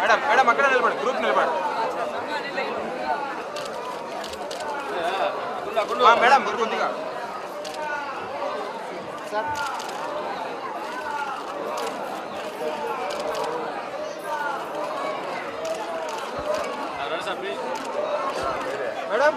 Madam madam ಆ ಕಡೆ ನಿಲ್ಬೇಡಿ group ನಿಲ್ಬೇಡಿ. ಹಾಂ ಮೇಡಮ್ ಮೇಡಮ್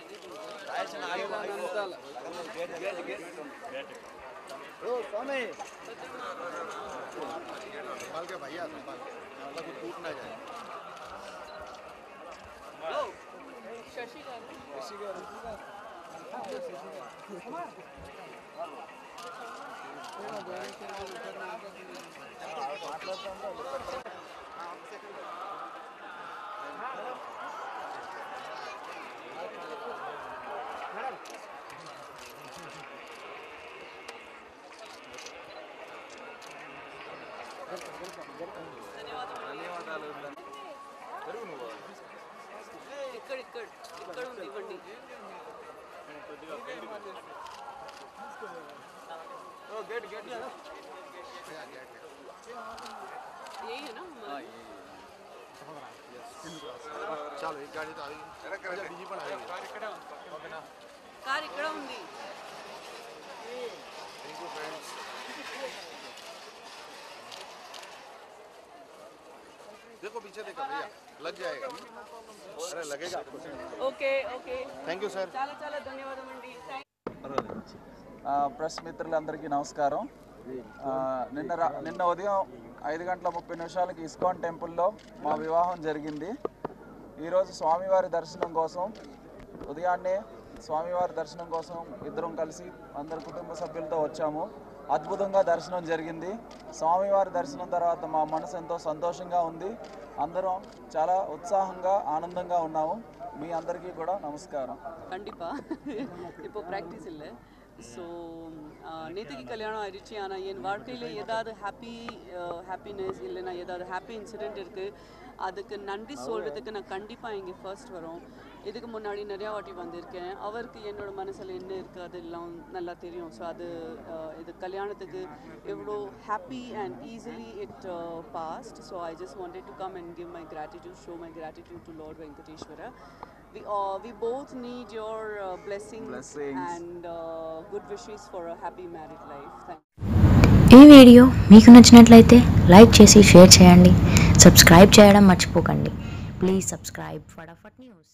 संभाल के भैया संभाल के टूट ना जाए शशि शशि ధన్యవాదాలు ఇక్కడ ఇక్కడ ఇక్కడ ఉంది ఇవ్వండి గేట్ గేట్ చాలు ఇక్కడ కార్ ఇక్కడ ఉంది देखो पीछे देखो भैया लग जाएगा अरे लगेगा okay okay thank you sir చాలా చాలా ధన్యవాదం అండి థ్యాంక్ ఆ, ప్రెస్ మిత్రులందరికీ నమస్కారం ఆ, నిన్న రా నిన్న ఉదయం ఐదు గంటల ముప్పై నిమిషాలకి ఇస్కాన్ టెంపుల్లో మా వివాహం జరిగింది ఈరోజు స్వామివారి దర్శనం కోసం ఉదయాన్నే స్వామివారి దర్శనం కోసం ఇద్దరం కలిసి అందరు కుటుంబ సభ్యులతో వచ్చాము అద్భుతంగా దర్శనం జరిగింది స్వామివారి దర్శనం తర్వాత మా మనసు ఎంతో సంతోషంగా ఉంది అందరం చాలా ఉత్సాహంగా ఆనందంగా ఉన్నాము మీ అందరికీ కూడా నమస్కారం கண்டிப்பா இப்போ ப்ராக்டிஸ் இல்லை ஸோ நேற்றுக்கு கல்யாணம் ஆயிடுச்சு ஆனால் என் வாழ்க்கையில் ஏதாவது ஹாப்பி ஹாப்பினஸ் இல்லைன்னா ஏதாவது ஹாப்பி இன்சிடெண்ட் இருக்குது அதுக்கு நன்றி சொல்கிறதுக்கு நான் கண்டிப்பாக இங்கே ஃபர்ஸ்ட் வரோம் இதுக்கு முன்னாடி நிறையா வாட்டி வந்திருக்கேன் அவருக்கு என்னோட மனசில் என்ன இருக்குது அதெல்லாம் நல்லா தெரியும் ஸோ அது அஹ், இது கல்யாணத்துக்கு எவ்வளோ happy and easily it passed so I just wanted to come and give my gratitude show my gratitude to Lord Venkateswara we uh, we both need your uh, blessings, Blessings. and uh, good wishes for a happy married life. Thank ఈ video మీకు నచ్చినట్లయితే like చేసి share చేయండి subscribe చేయడం మర్చిపోకండి. Please subscribe. ఫటాఫట్ news.